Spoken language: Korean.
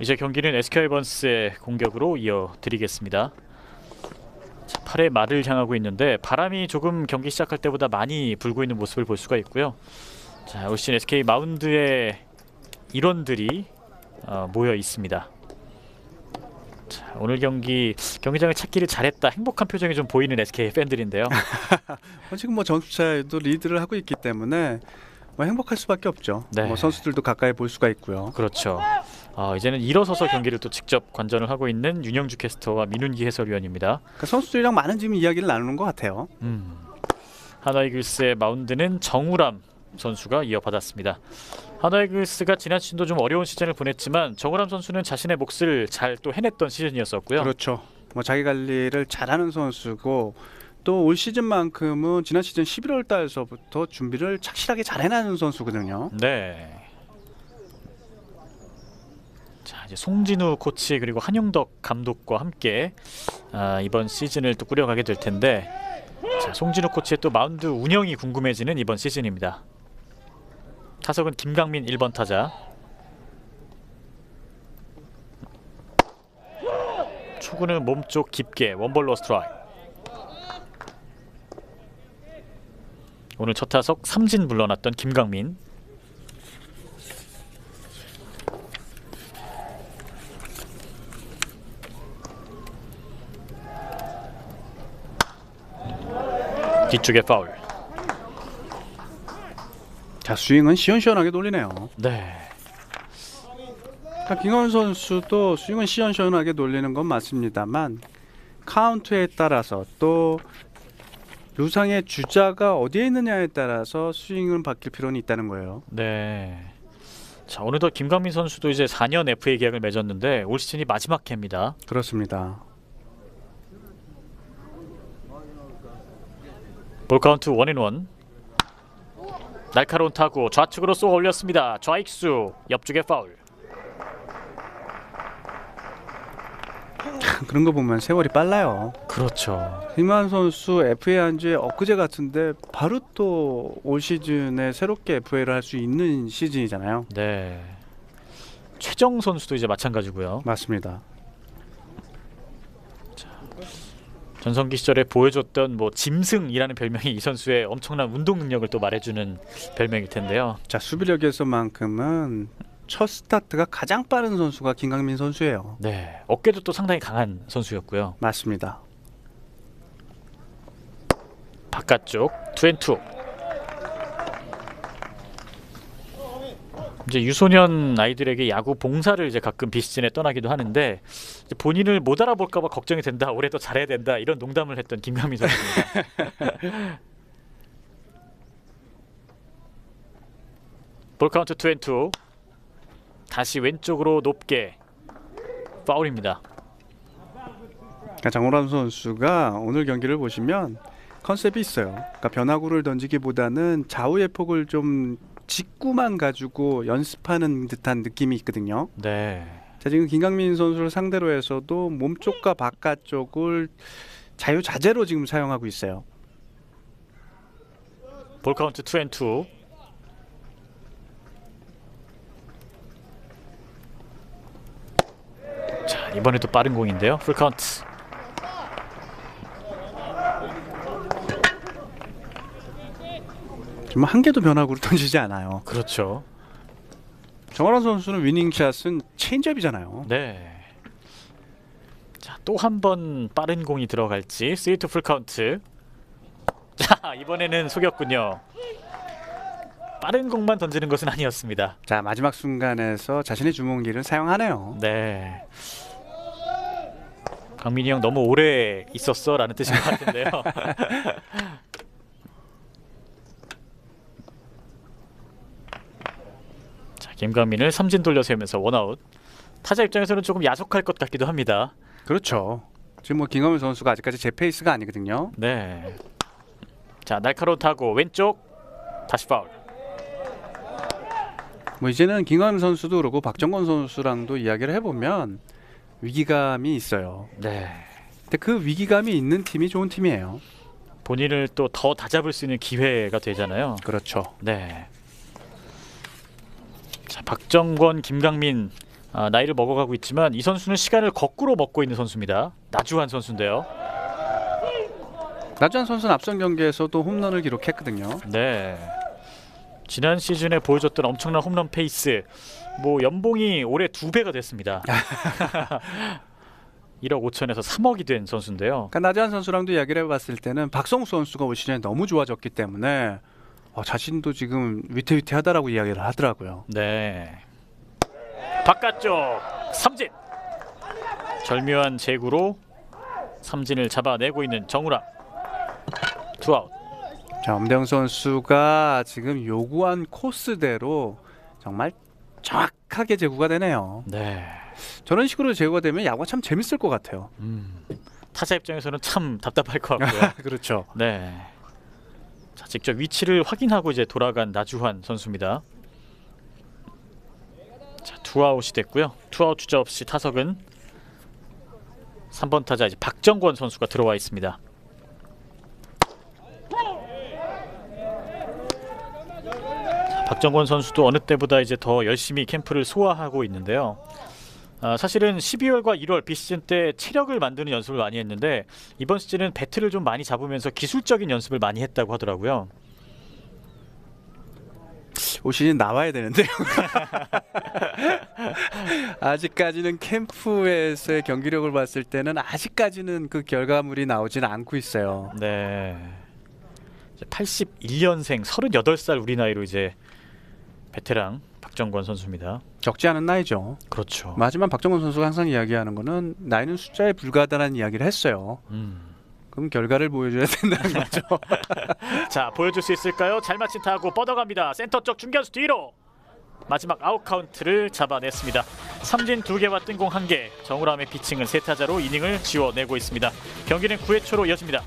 이제 경기는 SK 하이번스의 공격으로 이어드리겠습니다. 자, 8회 말을 향하고 있는데 바람이 조금 경기 시작할 때보다 많이 불고 있는 모습을 볼 수가 있고요. 자, 올 시즌 SK 마운드에 일원들이 어, 모여 있습니다. 자, 오늘 경기 경기장을 찾기를 잘했다 행복한 표정이 좀 보이는 SK 팬들인데요. 어, 지금 뭐 점수차에도 리드를 하고 있기 때문에 뭐 행복할 수밖에 없죠. 네. 뭐 선수들도 가까이 볼 수가 있고요. 그렇죠. 어, 이제는 일어서서 경기를 또 직접 관전을 하고 있는 윤영주 캐스터와 민훈기 해설위원입니다. 그러니까 선수들이랑 많은 지금 이야기를 나누는 것 같아요. 음. 하나이글스의 마운드는 정우람 선수가 이어받았습니다. 하나이글스가 지난 시즌도 좀 어려운 시즌을 보냈지만 정우람 선수는 자신의 몫을 잘 또 해냈던 시즌이었었고요. 그렇죠. 뭐 자기 관리를 잘하는 선수고 또 올 시즌만큼은 지난 시즌 11월 달서부터 준비를 착실하게 잘 해나는 선수거든요. 네. 자 이제 송진우 코치 그리고 한용덕 감독과 함께 아, 이번 시즌을 또 꾸려가게 될 텐데 자 송진우 코치의 또 마운드 운영이 궁금해지는 이번 시즌입니다. 타석은 김강민 1번 타자. 초구는 몸쪽 깊게 원볼로 스트라이크. 오늘 첫 타석 삼진 물러났던 김강민. 뒤쪽에 파울. 자 스윙은 시원시원하게 돌리네요. 네. 그러니까 김원 선수도 스윙은 시원시원하게 돌리는 건 맞습니다만 카운트에 따라서 또 루상의 주자가 어디에 있느냐에 따라서 스윙을 바뀔 필요는 있다는 거예요. 네. 자 어느덧 김강민 선수도 이제 4년 FA 계약을 맺었는데 올 시즌이 마지막 해입니다. 그렇습니다. 볼 카운트 원앤원. 날카로운 타구 좌측으로 쏘아 올렸습니다. 좌익수 옆쪽에 파울. 그런 거 보면 세월이 빨라요. 그렇죠. 김한 선수 FA 한지 엊그제 같은데 바로 또 올 시즌에 새롭게 FA를 할 수 있는 시즌이잖아요. 네. 최정 선수도 이제 마찬가지고요. 맞습니다. 전성기 시절에 보여줬던 뭐 짐승이라는 별명이 이 선수의 엄청난 운동 능력을 또 말해주는 별명일 텐데요. 자 수비력에서만큼은 첫 스타트가 가장 빠른 선수가 김강민 선수예요. 네. 어깨도 또 상당히 강한 선수였고요. 맞습니다. 바깥쪽 투앤투. 이제 유소년 아이들에게 야구 봉사를 이제 가끔 비시즌에 떠나기도 하는데 본인을 못 알아볼까봐 걱정이 된다. 올해 더 잘해야 된다. 이런 농담을 했던 김강민 선수입니다. 볼 카운트 투앤투. 다시 왼쪽으로 높게 파울입니다. 그러니까 장호람 선수가 오늘 경기를 보시면 컨셉이 있어요. 그러니까 변화구를 던지기보다는 좌우의 폭을 좀 직구만 가지고 연습하는 듯한 느낌이 있거든요. 네. 자 지금 김강민 선수를 상대로 해서도 몸쪽과 바깥쪽을 자유자재로 지금 사용하고 있어요. 볼 카운트 투앤투. 자 이번에도 빠른 공인데요. 풀 카운트. 지금 한 개도 변화구를 던지지 않아요. 그렇죠. 정원환 선수는 위닝샷은 체인지업이잖아요. 네. 자 또 한 번 빠른 공이 들어갈지 스위트 풀 카운트. 자 이번에는 속였군요. 빠른 공만 던지는 것은 아니었습니다. 자 마지막 순간에서 자신의 주먹기를 사용하네요. 네. 강민이 형 너무 오래 있었어 라는 뜻인 것 같은데요. 김강민을 삼진 돌려 세우면서 원아웃. 타자 입장에서는 조금 야속할 것 같기도 합니다. 그렇죠. 지금 뭐 김강민 선수가 아직까지 제 페이스가 아니거든요. 네. 자, 날카로운 타구 왼쪽 다시 파울. 뭐 이제는 김강민 선수도 그렇고 박정건 선수랑도 이야기를 해보면 위기감이 있어요. 네. 근데 그 위기감이 있는 팀이 좋은 팀이에요. 본인을 또 더 다잡을 수 있는 기회가 되잖아요. 그렇죠. 네. 자 박정권, 김강민 아, 나이를 먹어가고 있지만 이 선수는 시간을 거꾸로 먹고 있는 선수입니다. 나주환 선수인데요. 나주한 선수는 앞선 경기에서도 홈런을 기록했거든요. 네. 지난 시즌에 보여줬던 엄청난 홈런 페이스, 뭐 연봉이 올해 두 배가 됐습니다. 1억 5천에서 3억이 된 선수인데요. 그러니까 나주한 선수랑도 이야기를 해봤을 때는 박성수 선수가 올 시즌에 너무 좋아졌기 때문에 어, 자신도 지금 위태위태하다라고 이야기를 하더라고요. 네. 바깥쪽 삼진. 절묘한 제구로 삼진을 잡아내고 있는 정우람. 투아웃. 자, 엄대영 선수가 지금 요구한 코스대로 정말 정확하게 제구가 되네요. 네. 저런 식으로 제구가 되면 야구가 참 재밌을 것 같아요. 음. 타자 입장에서는 참 답답할 것 같고요. 그렇죠. 네. 자, 직접 위치를 확인하고 이제 돌아간 나주환 선수입니다. 자, 투아웃이 됐고요. 투아웃 주자 없이 타석은 3번 타자 이제 박정권 선수가 들어와 있습니다. 자, 박정권 선수도 어느 때보다 이제 더 열심히 캠프를 소화하고 있는데요. 아, 사실은 12월과 1월 비시즌 때 체력을 만드는 연습을 많이 했는데 이번 시즌은 배트를 좀 많이 잡으면서 기술적인 연습을 많이 했다고 하더라고요. 올 시즌 나와야 되는데요. 아직까지는 캠프에서의 경기력을 봤을 때는 아직까지는 그 결과물이 나오지는 않고 있어요. 네. 이제 81년생 38살 우리 나이로 이제 베테랑 박정권 선수입니다. 적지 않은 나이죠. 그렇죠. 하지만 박정원 선수가 항상 이야기하는 거는 나이는 숫자에 불과하다는 이야기를 했어요. 음. 그럼 결과를 보여줘야 된다는 거죠. 자 보여줄 수 있을까요? 잘 맞힌 타구 뻗어갑니다. 센터 쪽 중견수 뒤로 마지막 아웃 카운트를 잡아냈습니다. 삼진 두 개와 뜬공 한 개. 정우람의 피칭은 세 타자로 이닝을 지워내고 있습니다. 경기는 9회 초로 이어집니다.